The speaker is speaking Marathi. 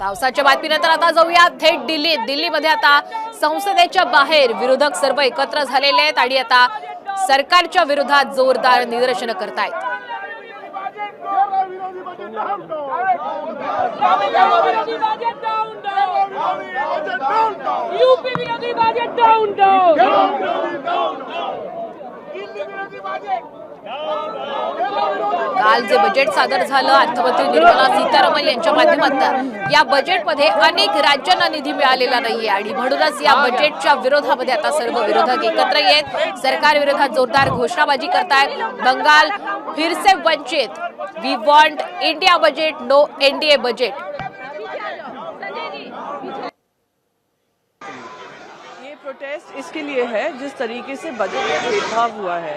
पावसाच्या बातमीनंतर आता जाऊया थेट दिल्लीत दिल्लीमध्ये आता संसदेच्या बाहेर विरोधक सर्व एकत्र झालेले आहेत आणि आता सरकारच्या विरोधात जोरदार निदर्शनं करतायत. विरोधी काल जे बजेट सादर झालं अर्थमंत्री निर्मला सीतारामन यांच्या माध्यमातून या बजेटमध्ये अनेक राज्यांना निधी मिळालेला नाहीये. आणि म्हणूनच या बजेटच्या विरोधामध्ये आता सर्व विरोधक एकत्र येत सरकार विरोधात जोरदार घोषणाबाजी करतायत बंगाल फिरसे वंचित. We want India budget no NDA budget ये प्रोटेस्ट इसके लिए है जिस तरीके से बजट में भेदभाव हुआ है।